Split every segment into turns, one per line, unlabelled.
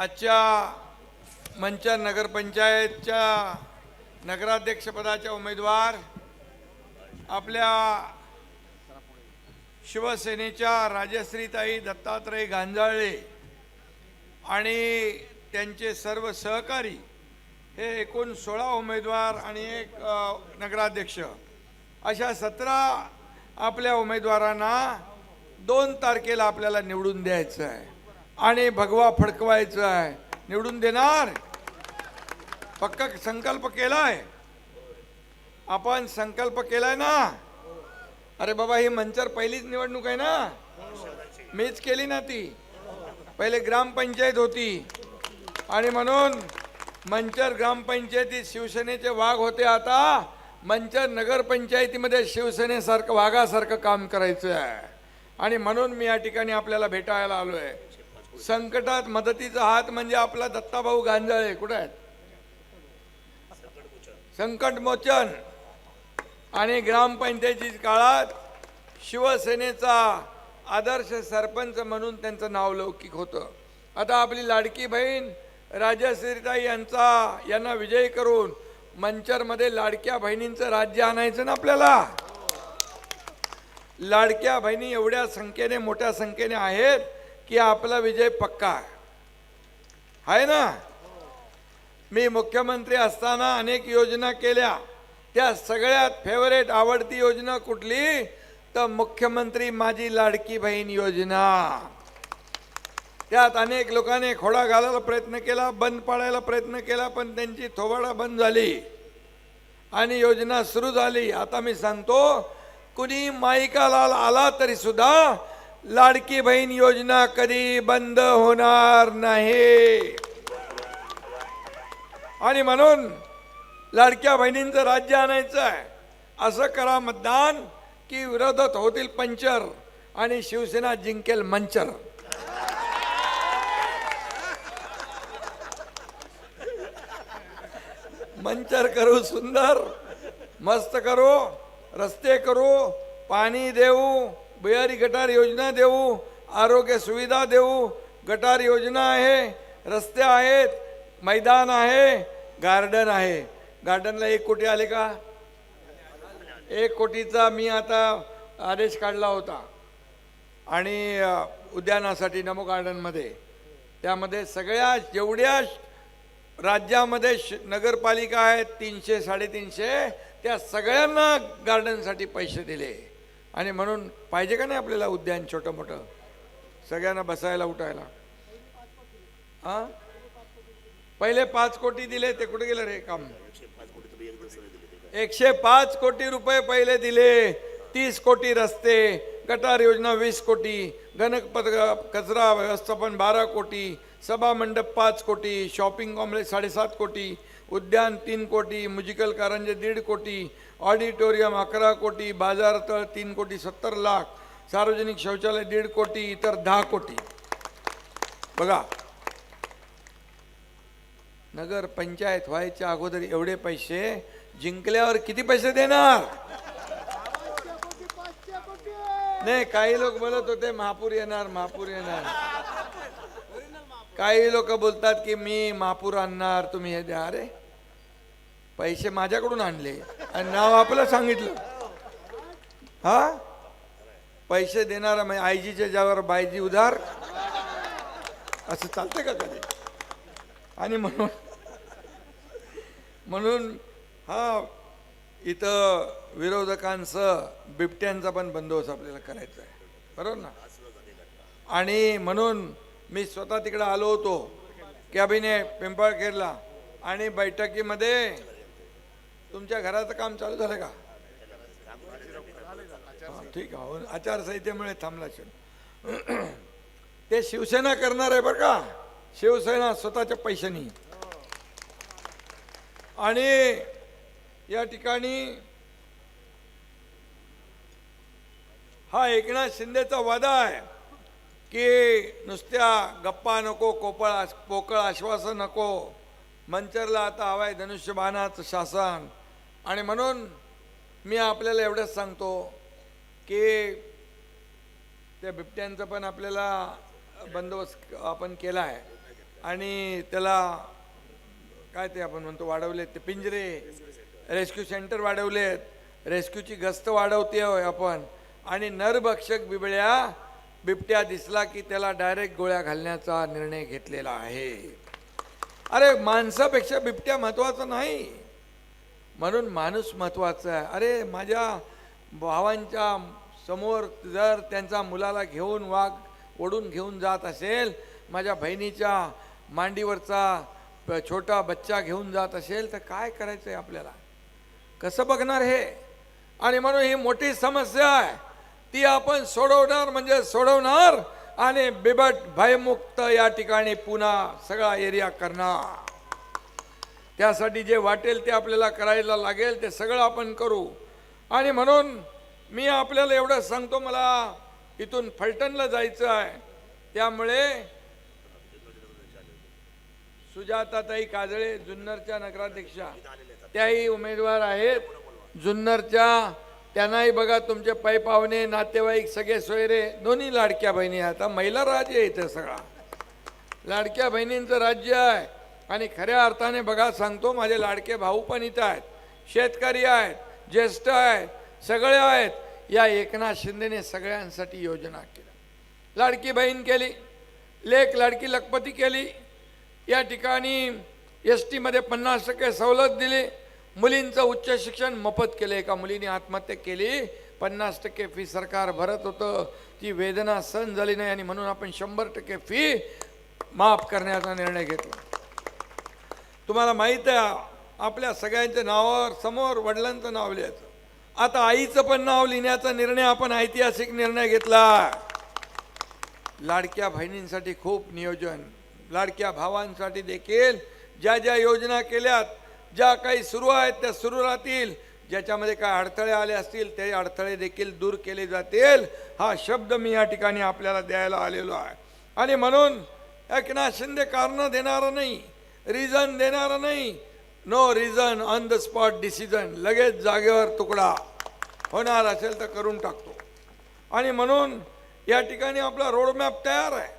आजच्या मंचा नगरपंचायतच्या नगराध्यक्षपदाच्या उमेदवार आपल्या शिवसेनेच्या राजश्रीताई दत्तात्रय गांजाळे आणि त्यांचे सर्व सहकारी हे एकूण सोळा उमेदवार आणि एक नगराध्यक्ष. अशा सतरा आपल्या उमेदवारांना दोन तारखेला आपल्याला निवडून द्यायचं आहे. आणि भगवा फडकवायचं आहे. निवडून देणार. पक्का संकल्प केलाय. आपण संकल्प केलाय ना? अरे बाबा ही मंचर पहिलीच निवडणूक आहे ना? मीच केली ना ती. पहिले ग्रामपंचायत होती. आणि म्हणून मंचर ग्रामपंचायतीत शिवसेनेचे वाघ होते आता. मंचर नगरपंचायतीमध्ये शिवसेनेसारखं वाघासारखं काम करायचं आहे आणि म्हणून मी या ठिकाणी आपल्याला भेटायला आलो आहे संकटात मदतीचा हात म्हणजे आपला दत्ताभाऊ गांजाळे. कुठे आहेत? संकट मोचन. आणि ग्रामपंचायती काळात शिवसेनेचा आदर्श सरपंच म्हणून त्यांचं नाव लौकिक होतं. आता आपली लाडकी बहीण राजश्रीताई यांचा यांना विजय करून मंचरमध्ये लाडक्या बहिणींचं राज्य आणायचं ना आपल्याला? लाडक्या बहिणी एवढ्या संख्येने मोठ्या संख्येने आहेत. की आपला विजय पक्का आहे. ना? मी मुख्यमंत्री असताना अनेक योजना केल्या. त्या सगळ्यात फेवरेट आवडती योजना कुठली? तर मुख्यमंत्री माझी लाडकी बहीण योजना. त्यात अनेक लोकांनी खोडा घालायला प्रयत्न केला बंद पाडायला प्रयत्न केला पण त्यांची थोबाडा बंद झाली. आणि योजना सुरू झाली. आता मी सांगतो कुणी माईकाला आला तरी सुद्धा लाडकी बहीण योजना कधी बंद होणार नाही. आणि म्हणून लाडक्या बहिणींचं राज्य आणायचं आहे. असं करा मतदान की विरोधत होतील पंचर आणि शिवसेना जिंकेल मंचर. मंचर करू सुंदर मस्त करू रस्ते करू पाणी देऊ बिहारी गटार योजना देऊ आरोग्य सुविधा देऊ गटार योजना आहे रस्ते आहेत मैदान आहे गार्डन आहे गार्डनला एक कोटी आले का एक कोटीचा मी आता आदेश काढला होता आणि उद्यानासाठी नमो गार्डनमध्ये त्यामध्ये सगळ्या जेवढ्या राज्यामध्ये श- नगरपालिका आहेत तीनशे साडेतीनशे त्या सगळ्यांना गार्डनसाठी पैसे दिले आणि म्हणून पाहिजे का नाही आपल्याला उद्यान छोटं मोठं? सगळ्यांना बसायला उठायला. हा? पहिले पाच कोटी दिले ते कुठे गेलं रे काम? एकशे पाच कोटी रुपये पहिले दिले तीस कोटी रस्ते गटार योजना वीस कोटी घनपद कचरा व्यवस्थापन बारा कोटी सभा मंडप पाच कोटी शॉपिंग कॉम्प्लेक्स साडेसात कोटी उद्यान तीन कोटी म्युझिकल कारंजे दीड कोटी ऑडिटोरियम अकरा कोटी बाजारतळ तीन कोटी सत्तर लाख सार्वजनिक शौचालय दीड कोटी इतर दहा कोटी. बघा नगर पंचायत व्हायच्या अगोदर एवढे पैसे जिंकल्यावर किती पैसे देणार? नाही काही लोक बोलत होते महापूर येणार महापूर येणार. काही लोक बोलतात की मी महापूर आणणार तुम्ही हे द्या. अरे पैसे माझ्याकडून आणले. आणि नाव आपलं सांगितलं. हा? पैसे देणारा म्हणजे आयजीच्या ज्यावर बायजी उधार असं चालतंय का कधी? आणि म्हणून म्हणून हा इथं विरोधकांचं बिबट्यांचा पण बंदोबस्त आपल्याला करायचा आहे. बरोबर ना? आणि म्हणून मी स्वतः तिकडे आलो होतो कॅबिनेट पिंपळखेरला आणि बैठकीमध्ये तुमच्या घराचं काम चालू झालं का? ठीक आहे. हो, आचारसंहितेमुळे थांबला शिव ते शिवसेना करणार आहे बरं का? शिवसेना स्वतःच्या पैशानी. आणि या ठिकाणी हा एकनाथ शिंदेचा वादा आहे की नुसत्या गप्पा नको कोपळ पोकळ आश्वासन नको. मंचरला आता हवाय धनुष्यबाणाचं शासन. आणि म्हणून मी आपल्याला एवढंच सांगतो की त्या बिबट्यांचा पण आपल्याला बंदोबस्त आपण केला आहे. आणि त्याला काय ते आपण म्हणतो वाढवले ते पिंजरे रेस्क्यू सेंटर वाढवलेत. रेस्क्यूची गस्त वाढवते आपण. आणि नरभक्षक बिबळ्या बिबट्या दिसला की त्याला डायरेक्ट गोळ्या घालण्याचा निर्णय घेतलेला आहे. अरे माणसापेक्षा बिबट्या महत्त्वाचा नाही. म्हणून माणूस महत्त्वाचा आहे. अरे माझ्या भावांच्या समोर जर त्यांचा मुलाला घेऊन वाघ ओढून घेऊन जात असेल माझ्या बहिणीच्या मांडीवरचा छोटा बच्चा घेऊन जात असेल तर काय करायचं आहे आपल्याला? कसं बघणार हे? आणि म्हणून ही मोठी समस्या आहे. ती आपण सोडवणार म्हणजे सोडवणार आणि बिबट भयमुक्त या ठिकाणी पुन्हा सगळा एरिया करणार. त्यासाठी जे वाटेल ते आपल्याला करायला लागेल ते सगळं आपण करू. आणि म्हणून मी आपल्याला एवढं सांगतो मला इथून फलटणला जायचं आहे. त्यामुळे सुजाताताई काजळे जुन्नरच्या नगराध्यक्षा त्याही उमेदवार आहेत. जुन्नरच्या त्यांनाही बघा तुमचे पै पाहुणे नातेवाईक सगळे सोयरे दोन्ही लाडक्या बहिणी आता महिला राज्य आहे इथं सगळा. लाडक्या बहिणींचं राज्य आहे. आणि खऱ्या अर्थाने बघा सांगतो माझे लाडके भाऊ पण इथं आहेत. शेतकरी आहेत ज्येष्ठ आहेत सगळे आहेत. या एकनाथ शिंदेने सगळ्यांसाठी योजना केल्या. लाडकी बहीण केली लेख लाडकी लखपती केली. या ठिकाणी एस टीमध्ये पन्नास टक्के सवलत दिली. मुलींचं उच्च शिक्षण मोफत केलं. एका मुलीने आत्महत्या केली. पन्नास टक्के फी सरकार भरत होतं. ती वेदना सहन झाली नाही आणि म्हणून आपण शंभर टक्के फी माफ करण्याचा निर्णय घेतला. तुम्हाला माहीत आहे आपल्या सगळ्यांच्या नावावर समोर वडिलांचं नाव लिहायचं. आता आईचं पण नाव लिहिण्याचा निर्णय आपण ऐतिहासिक निर्णय घेतला. लाडक्या बहिणींसाठी खूप नियोजन लाडक्या भावांसाठी देखील. ज्या ज्या योजना केल्यात ज्या काही सुरू आहेत त्या सुरू राहतील. ज्याच्यामध्ये काय अडथळे आले असतील ते अडथळे देखील दूर केले जातील. हा शब्द मी या ठिकाणी आपल्याला द्यायला आलेलो आहे. आणि म्हणून एकनाथ शिंदे कारणं देणारं नाही. रिझन देणारं नाही. No reason on the spot decision लगेच जागेवर तुकडा. होणार असेल तर करून टाकतो. आणि म्हणून या ठिकाणी आपला रोडमॅप तयार आहे.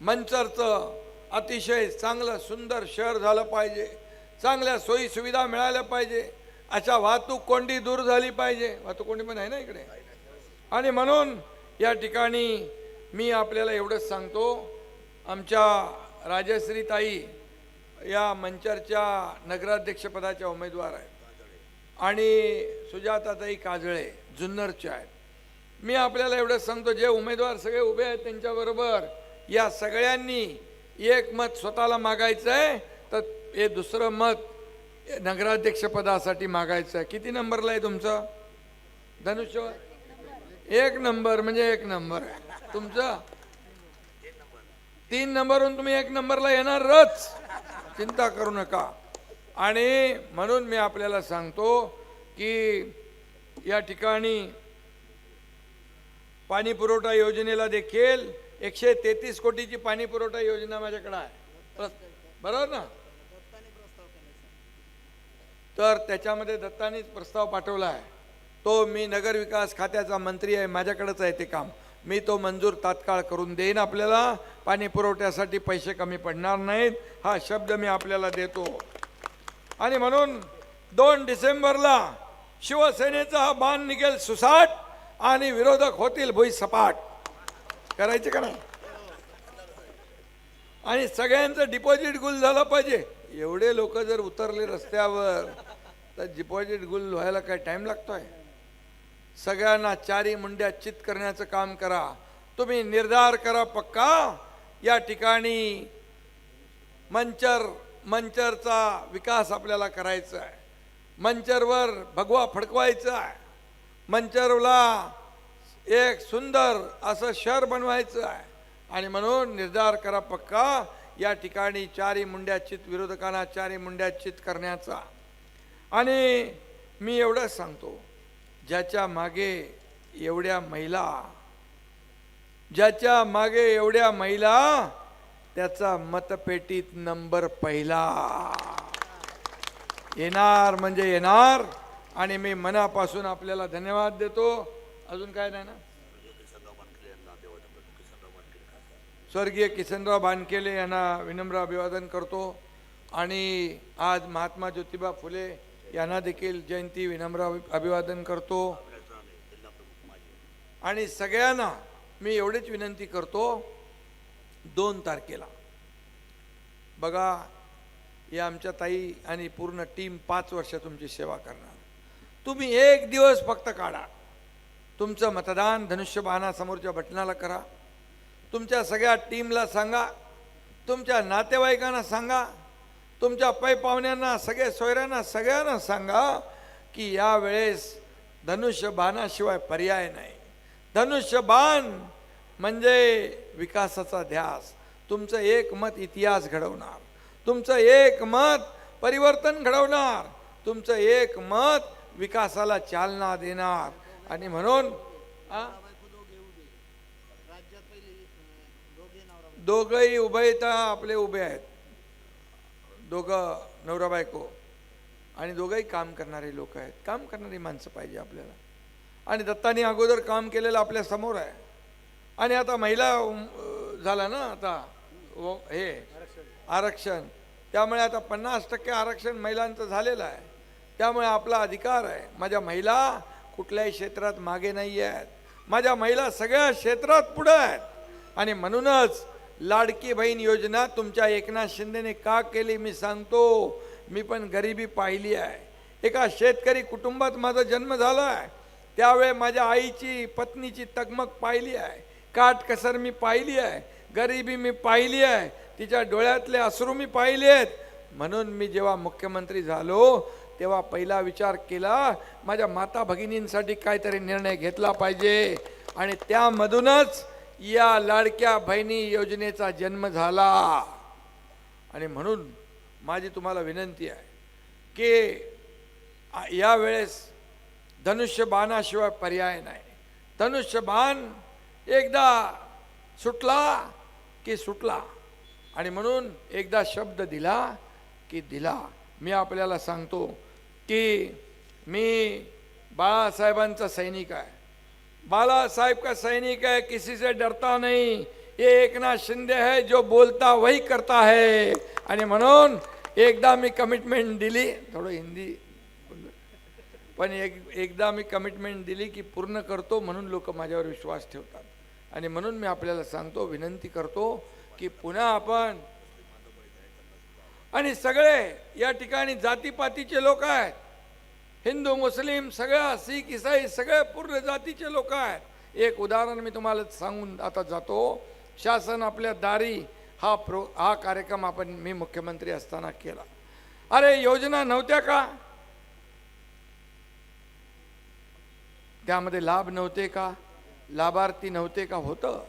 मंचरचं अतिशय चांगलं सुंदर शहर झालं पाहिजे. चांगल्या सोयीसुविधा मिळाल्या पाहिजे. अशा वाहतूक कोंडी दूर झाली पाहिजे. वाहतूक कोंडी पण आहे ना इकडे? आणि म्हणून या ठिकाणी मी आपल्याला एवढंच सांगतो. आमच्या राजश्री ताई या मंचरच्या नगराध्यक्षपदाच्या उमेदवार आहेत. आणि सुजाताताई काजळे जुन्नरच्या आहेत. मी आपल्याला एवढं सांगतो जे उमेदवार सगळे उभे आहेत त्यांच्याबरोबर या सगळ्यांनी एक मत स्वतःला मागायचं आहे तर हे दुसरं मत नगराध्यक्षपदासाठी मागायचं आहे किती नंबरला आहे तुमचं? धनुष्य एक नंबर म्हणजे एक नंबर आहे. तुमचं? तीन नंबरहून तुम्ही एक नंबरला येणारच. चिंता करू नका. आणि म्हणून मी आपल्याला सांगतो की या ठिकाणी पाणी पुरवठा योजनेला देखील एकशे तेहतीस कोटीची पाणी पुरवठा योजना माझ्याकडे आहे. बरोबर ना? तर त्याच्यामध्ये दत्तानीच प्रस्ताव पाठवला आहे. तो मी नगरविकास खात्याचा मंत्री आहे माझ्याकडेच आहे ते काम. मी तो मंजूर तात्काळ करून देईन आपल्याला. पाणी पुरवठ्यासाठी पैसे कमी पडणार नाहीत. हा शब्द मी आपल्याला देतो. आणि म्हणून दोन डिसेंबरला शिवसेनेचा हा बाण निघेल सुसाट आणि विरोधक होतील भुई सपाट करायचे का नाही? आणि सगळ्यांचं डिपॉझिट गुल झालं पाहिजे. एवढे लोक जर उतरले रस्त्यावर तर डिपॉझिट गुल व्हायला काय टाईम लागतोय? सगळ्यांना चारी मुंड्या चित करण्याचं काम करा. तुम्ही निर्धार करा पक्का. या ठिकाणी मंचर मंचरचा विकास आपल्याला करायचा आहे. मंचरवर भगवा फडकवायचा आहे. मंचरला एक सुंदर असं शहर बनवायचं आहे. आणि म्हणून निर्धार करा पक्का. या ठिकाणी चारी मुंड्याचित विरोधकांना चारी मुंड्याचित करण्याचा. आणि मी एवढंच सांगतो. ज्याच्या मागे एवढ्या महिला ज्याच्या मागे एवढ्या महिला त्याचा मतपेटीत नंबर पहिला. येणार म्हणजे येणार. आणि मी मनापासून आपल्याला धन्यवाद देतो. अजून काय नाही ना? स्वर्गीय किसनराव बानकेले यांना विनम्र अभिवादन करतो. आणि आज महात्मा ज्योतिबा फुले यांना देखील जयंती विनम्र अभिवादन करतो. आणि सगळ्यांना मी एवढीच विनंती करतो दोन तारखेला. बघा या आमच्या ताई आणि पूर्ण टीम पाच वर्ष तुमची सेवा करणार. तुम्ही एक दिवस फक्त काढा. तुमचं मतदान धनुष्यबाणासमोरच्या बटनाला करा. तुमच्या सगळ्या टीमला सांगा. तुमच्या नातेवाईकांना सांगा. तुमच्या पै पाहुण्यांना सगळे सोयऱ्यांना सगळ्यांना सांगा की यावेळेस धनुष्यबाणाशिवाय पर्याय नाही. धनुष्यबाण म्हणजे विकासाचा ध्यास. तुमचं एक मत इतिहास घडवणार. तुमचं एक मत परिवर्तन घडवणार. तुमचं एक मत विकासाला चालना देणार. आणि म्हणून दोघही दोघंही उभे तर आपले उभे आहेत. दोघं नवरा बायको आणि दोघंही काम करणारे लोक आहेत. काम करणारी माणसं पाहिजे आपल्याला. आणि दत्तानी अगोदर काम केलेलं आपल्यासमोर आहे. आणि आता महिला झाला ना आता व- हे आरक्षण. त्यामुळे आता पन्नास टक्के आरक्षण महिलांचं झालेलं आहे. त्यामुळे आपला अधिकार आहे. माझ्या महिला कुठल्याही क्षेत्रात मागे नाही आहेत माझ्या महिला सगळ्या क्षेत्रात पुढं आहेत. आणि म्हणूनच लाडकी बहीण योजना तुमच्या एकनाथ शिंदेने का केली मी सांगतो. मी पण गरिबी पाहिली आहे. एका शेतकरी कुटुंबात माझा जन्म झाला आहे त्यावेळी माझ्या आईची पत्नीची तगमग पाहिली आहे. काटकसर मी पाहिली आहे. गरिबी मी पाहिली आहे. तिच्या डोळ्यातले अश्रू मी पाहिले आहेत. म्हणून मी जेव्हा मुख्यमंत्री झालो तेव्हा पहिला विचार केला माझ्या माता भगिनींसाठी काहीतरी निर्णय घेतला पाहिजे. आणि त्यामधूनच या लाडक्या बहिणी योजनेचा जन्म झाला. आणि म्हणून माझी तुम्हाला विनंती आहे की यावेळेस धनुष्यबाणाशिवाय पर्याय नाही. धनुष्यबाण एकदा सुटला की सुटला. आणि म्हणून एकदा शब्द दिला की दिला. मी आपल्याला सांगतो की मी बाळासाहेबांचा सैनिक आहे. बालासाहेब का सैनिक है किसी से डरता नहीं। ये एकनाथ शिंदे है जो बोलता वही करता है। आणि म्हणून एकदा मी कमिटमेंट दिली। थोडं हिंदी पण एक एकदा मी कमिटमेंट दिली की पूर्ण करतो म्हणून लोक माझ्यावर विश्वास ठेवतात. आणि म्हणून मी आपल्याला सांगतो विनंती करतो की पुन्हा आपण आणि सगळे या ठिकाणी जातीपातीचे लोक आहेत. हिंदू मुस्लिम सगळ्या सिख इसाई सगळे पूर्ण जातीचे लोक आहेत. एक उदाहरण मी तुम्हाला सांगून आता जातो. शासन आपल्या दारी हा प्रो हा कार्यक्रम आपण मी मुख्यमंत्री असताना केला. अरे योजना नव्हत्या का? त्यामध्ये लाभ नव्हते का? लाभार्थी नव्हते का? होतं.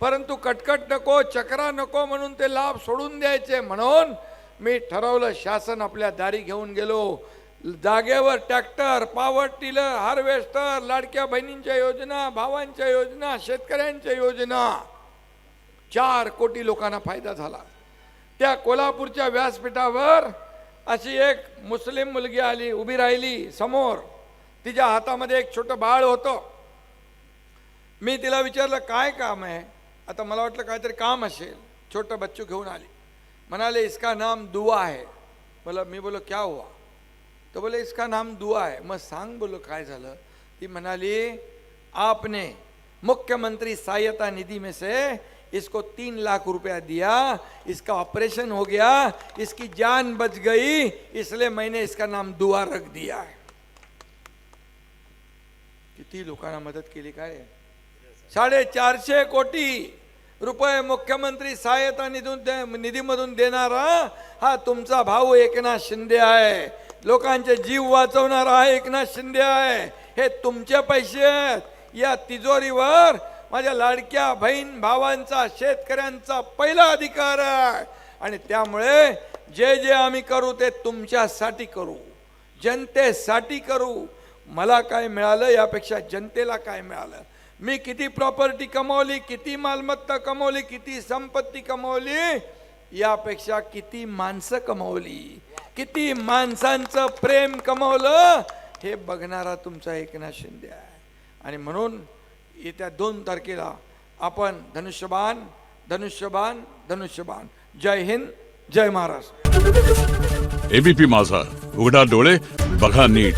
परंतु कटकट नको चक्रा नको म्हणून ते लाभ सोडून द्यायचे म्हणून मी ठरवलं शासन आपल्या दारी घेऊन गेलो. जागेवर ट्रॅक्टर पॉवर टिलर हार्वेस्टर लाडक्या बहिणींच्या योजना भावांच्या योजना शेतकऱ्यांच्या योजना. चार कोटी लोकांना फायदा झाला. त्या कोल्हापूरच्या व्यासपीठावर अशी एक मुस्लिम मुलगी आली उभी राहिली समोर. तिच्या हातामध्ये एक छोटं बाळ होतं. मी तिला विचारलं काय काम आहे? आता मला वाटलं काहीतरी काम असेल. छोटं बच्चू घेऊन आली. म्हणाले इसका नाम दुवा आहे बोला मी बोलो क्या हुआ? तो बोले इसका नाम दुआ है. मग सांग बोलो काय झालं? ती म्हणाली आपने मुख्यमंत्री सहायता निधि में से इसको तीन लाख रुपया दिया इसका ऑपरेशन हो गया इसकी जान बच गई इसलिए मैंने इसका नाम दुआ रख दिया है. किती लोकांना मदत केली काय? साडेचारशे कोटी रुपये मुख्यमंत्री सहायता निधून निधीमधून देणारा हा तुमचा भाऊ एकनाथ शिंदे आहे. लोकांचे जीव वाचवणारा हा एकनाथ शिंदे आहे. हे तुमचे पैसे आहेत. या तिजोरीवर माझ्या लाडक्या बहीण भावांचा शेतकऱ्यांचा पहिला अधिकार आहे. आणि त्यामुळे जे जे आम्ही करू ते तुमच्यासाठी करू. जनतेसाठी करू. मला काय मिळालं यापेक्षा जनतेला काय मिळालं? मी किती प्रॉपर्टी कमावली किती मालमत्ता कमावली किती संपत्ती कमावली यापेक्षा किती माणसं कमावली? किती माणसांचं प्रेम कमावलं हे बघणारा तुमचा एकनाथ शिंदे आहे. आणि म्हणून येत्या दोन तारखेला आपण धनुष्यबाण धनुष्यबाण धनुष्यबाण. जय हिंद जय महाराष्ट्र.
एबीपी माझा. उघडा डोळे बघा नीट.